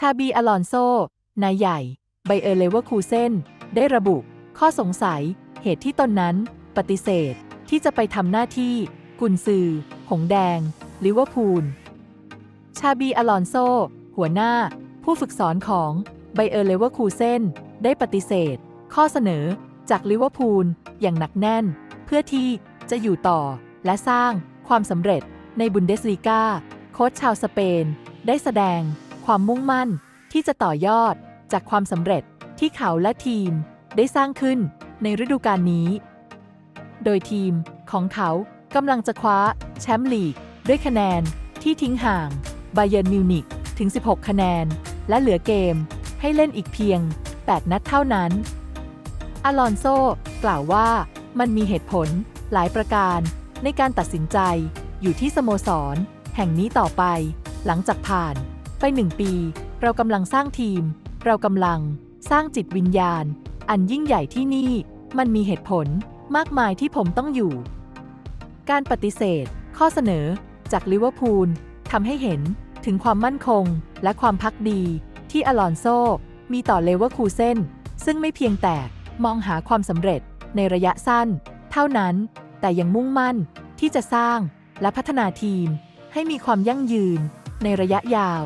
ชาบีอลอนโซ นายใหญ่ ไบเออร์เลเวอร์คูเซนได้ระบุ ข้อสงสัย เหตุที่ตนนั้น ปฏิเสธ ที่จะไปทำหน้าที่ กุนซือ หงแดง ลิเวอร์พูล ชาบีอลอนโซ หัวหน้า ผู้ฝึกสอนของไบเออร์เลเวอร์คูเซนได้ปฏิเสธ ข้อเสนอจากลิเวอร์พูลอย่างหนักแน่น เพื่อที่จะอยู่ต่อและสร้างความสำเร็จในบุนเดสลีกาโค้ชชาวสเปน ได้แสดง ความมุ่งมั่นที่จะต่อยอดจากความสำเร็จที่เขาและทีมได้สร้างขึ้นในฤดูกาลนี้ โดยทีมของเขากำลังจะคว้าแชมป์ลีก ด้วยคะแนนที่ทิ้งห่างไบเย r n นมิวนิกถึง 16 คะแนน และเหลือเกมให้เล่นอีกเพียง 8 นัดเท่านั้น อลอนโซกล่าวว่ามันมีเหตุผลหลายประการในการตัดสินใจอยู่ที่สโมสร แห่งนี้ต่อไป หลังจากผ่าน ไปหนึ่งปี เรากำลังสร้างทีม เรากำลังสร้างจิตวิญญาณ อันยิ่งใหญ่ที่นี่ มันมีเหตุผลมากมายที่ผมต้องอยู่ การปฏิเสธ ข้อเสนอ จากลิเวอร์พูลทำให้เห็นถึงความมั่นคงและความพักดีที่อลอนโซ มีต่อเลเวอร์คูเซนซึ่งไม่เพียงแต่มองหาความสำเร็จในระยะสั้น เท่านั้น แต่ยังมุ่งมั่นที่จะสร้างและพัฒนาทีม ให้มีความยั่งยืนในระยะยาว